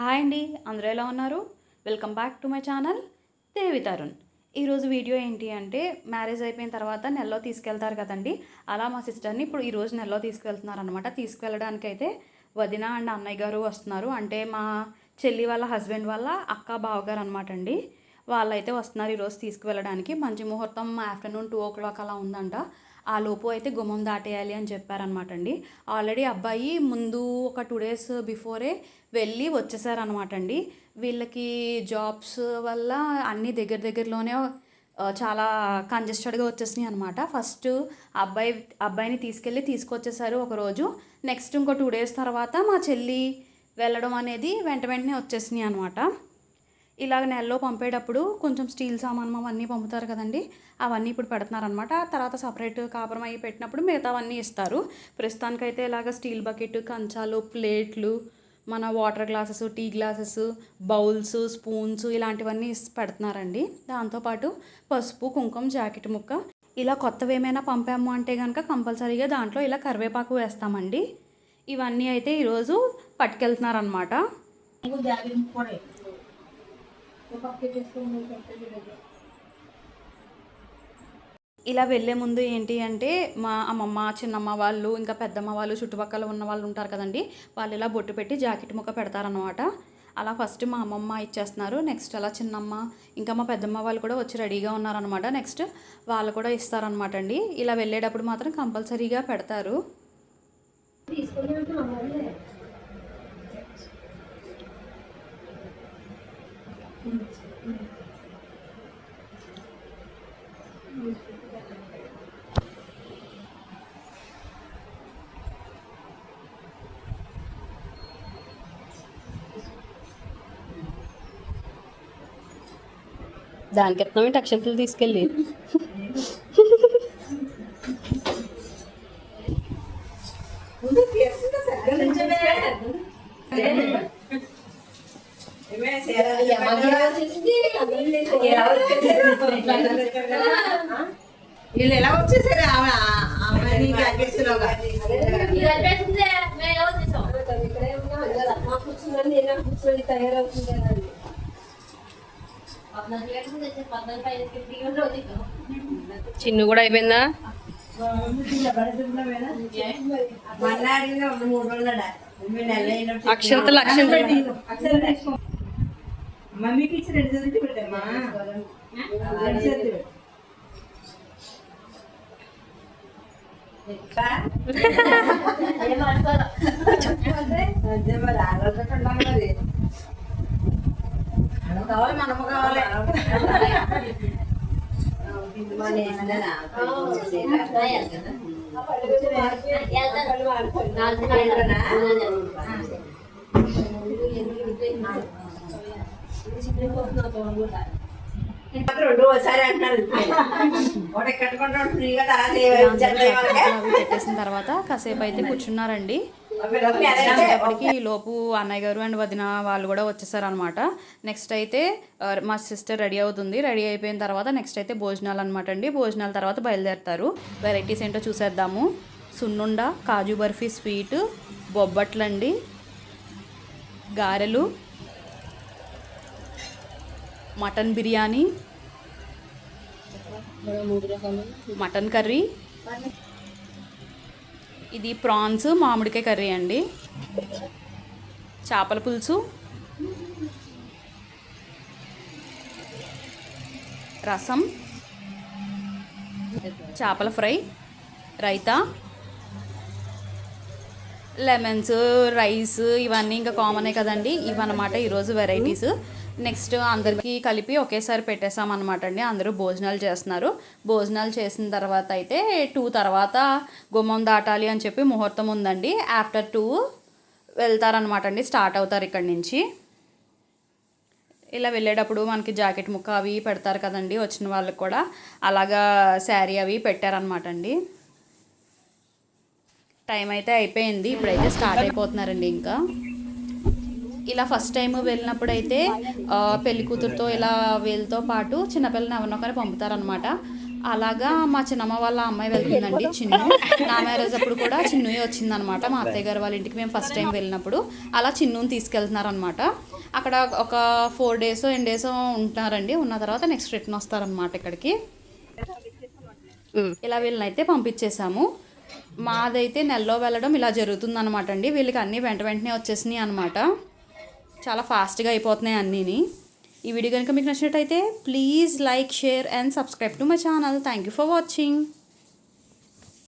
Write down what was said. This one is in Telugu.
హాయ్ అండి అందరూ ఎలా ఉన్నారు? Welcome back to my channel Devi Tarun ఈరోజు వీడియో ఏంటి అంటే మ్యారేజ్ అయిపోయిన తర్వాత నెలలో తీసుకెళ్తారు కదండి. అలా మా సిస్టర్ని ఇప్పుడు ఈరోజు నెలలో తీసుకెళ్తున్నారు అనమాట తీసుకెళ్ళడానికి అయితే వదిన అండ్ అన్నయ్య గారు వస్తున్నారు. అంటే మా చెల్లి వాళ్ళ హస్బెండ్ వాళ్ళ అక్క బావగారు అనమాట అండి. వాళ్ళైతే వస్తున్నారు ఈరోజు తీసుకువెళ్ళడానికి. మంచి ముహూర్తం ఆఫ్టర్నూన్ టూ ఓ క్లాక్ అలా ఉందంట. ఆ లోపు అయితే గుమ్మం దాటేయాలి అని చెప్పారనమాట అండి ఆల్రెడీ అబ్బాయి ముందు ఒక టూ డేస్ బిఫోరే వెళ్ళి వచ్చేసారనమాట అండి వీళ్ళకి జాబ్స్ వల్ల అన్నీ దగ్గర దగ్గరలోనే చాలా కంజెస్టెడ్గా వచ్చేసినాయి అనమాట. ఫస్ట్ అబ్బాయి అబ్బాయిని తీసుకెళ్ళి తీసుకొచ్చేసారు ఒకరోజు నెక్స్ట్ ఇంకో టూ డేస్ తర్వాత మా చెల్లి వెళ్ళడం అనేది వెంట వెంటనే వచ్చేసినాయి అనమాట. ఇలాగ నెలలో పంపేటప్పుడు కొంచెం స్టీల్ సామాన్ అవన్నీ పంపుతారు కదండి. అవన్నీ ఇప్పుడు పెడుతున్నారనమాట తర్వాత సపరేట్ కాపురం అయ్యి పెట్టినప్పుడు మిగతావన్నీ ఇస్తారు. ప్రస్తుతానికైతే ఇలాగ స్టీల్ బకెట్ కంచాలు ప్లేట్లు మన water glasses tea glasses bowls spoons ఇలాంటివన్నీ ఇస్- పెడుతున్నారండి. దాంతోపాటు పసుపు కుంకుమ జాకెట్ ముక్క. ఇలా కొత్తవి ఏమైనా పంపాము అంటే కనుక కంపల్సరీగా దాంట్లో ఇలా కరివేపాకు వేస్తామండి. ఇవన్నీ అయితే ఈరోజు పట్టుకెళ్తున్నారనమాట ఇలా వెళ్ళే ముందు ఏంటి అంటే మా అమ్మమ్మ చిన్నమ్మ వాళ్ళు ఇంకా పెద్దమ్మ వాళ్ళు చుట్టుపక్కల ఉన్న వాళ్ళు ఉంటారు కదండి. వాళ్ళు ఇలా బొట్టు పెట్టి జాకెట్ ముక్క పెడతారనమాట అలా ఫస్ట్ మా అమ్మమ్మ ఇచ్చేస్తున్నారు. నెక్స్ట్ అలా చిన్నమ్మ ఇంకా మా పెద్దమ్మ వాళ్ళు కూడా వచ్చి రెడీగా ఉన్నారనమాట నెక్స్ట్ వాళ్ళు కూడా ఇస్తారనమాట అండి. ఇలా వెళ్ళేటప్పుడు మాత్రం కంపల్సరీగా పెడతారు. దానికి ఎత్తున్నామేంటి అక్షంతలు తీసుకెళ్ళి వీళ్ళు ఎలా వచ్చేసారు? ఆమె అమ్మాయిని చిన్ను కూడా అయిపోయిందా? అక్షంతలు అక్షంతలు మమ్మీకి ఇచ్చి రెండు చదివి పెట్టమ్మా రెండు చదివి కావాలి మనము కావాలి ఇది పెట్టేసిన తర్వాత కాసేపు అయితే కూర్చున్నారండి. ఈ లోపు అన్నయ్య గారు అండ్ వదిన వాళ్ళు కూడా వచ్చేసారనమాట నెక్స్ట్ అయితే మా సిస్టర్ రెడీ అవుతుంది. రెడీ అయిపోయిన తర్వాత నెక్స్ట్ అయితే భోజనాలు అనమాట అండి. భోజనాల తర్వాత బయలుదేరుతారు. వెరైటీస్ ఏంటో చూసేద్దాము. సున్నుండ కాజు బర్ఫీ స్వీట్ బొబ్బట్లండి గారెలు మటన్ బిర్యానీ మటన్ కర్రీ. ఇది ప్రాన్స్ మామిడికాయ కర్రీ అండి. చేపల పులుసు రసం చేపల ఫ్రై రైతా లెమన్స్ రైస్ ఇవన్నీ ఇంకా కామనే కదండి. ఇవన్నమాట ఈరోజు వెరైటీస్ నెక్స్ట్ అందరికీ కలిపి ఒకేసారి పెట్టేసామన్నమాట అండి. అందరూ భోజనాలు చేస్తున్నారు. భోజనాలు చేసిన తర్వాత అయితే టూ తర్వాత గుమ్మం దాటాలి అని చెప్పి ముహూర్తం ఉందండి. ఆఫ్టర్ టూ వెళ్తారనమాట అండి. స్టార్ట్ అవుతారు ఇక్కడి నుంచి. ఇలా వెళ్ళేటప్పుడు మనకి జాకెట్ ముక్క అవి పెడతారు కదండి వచ్చిన వాళ్ళకి కూడా. అలాగా శారీ అవి పెట్టారనమాట అండి. టైం అయితే అయిపోయింది. ఇప్పుడైతే స్టార్ట్ అయిపోతున్నారండి ఇంకా. ఇలా ఫస్ట్ టైం వెళ్ళినప్పుడు అయితే పెళ్ళి కూతురుతో ఇలా వీళ్ళతో పాటు చిన్నపిల్లని ఎవరినొకరు పంపుతారనమాట అలాగా మా చిన్నమ్మ వాళ్ళ అమ్మాయి వెళ్తుందండి చిన్ను. నా మ్యారేజ్ అప్పుడు కూడా చిన్నుయే వచ్చిందనమాట మా అత్తయ్య గారు వాళ్ళ ఇంటికి మేము ఫస్ట్ టైం వెళ్ళినప్పుడు అలా చిన్నుని తీసుకెళ్తున్నారనమాట అక్కడ ఒక ఫోర్ డేస్ ఎన్ డేస్ ఉంటున్నారండి. ఉన్న తర్వాత నెక్స్ట్ రిటర్న్ వస్తారనమాట ఇక్కడికి. ఇలా వీళ్ళని అయితే పంపించేశాము. మాదైతే నెలలో వెళ్ళడం ఇలా జరుగుతుందనమాట అండి. వీళ్ళకి అన్నీ వెంట వెంటనే వచ్చేసినాయి అనమాట చాలా ఫాస్ట్గా అయిపోతున్నాయి అన్నీని. ఈ వీడియో కనుక మీకు నచ్చినట్టయితే please like share and subscribe to my channel thank you for watching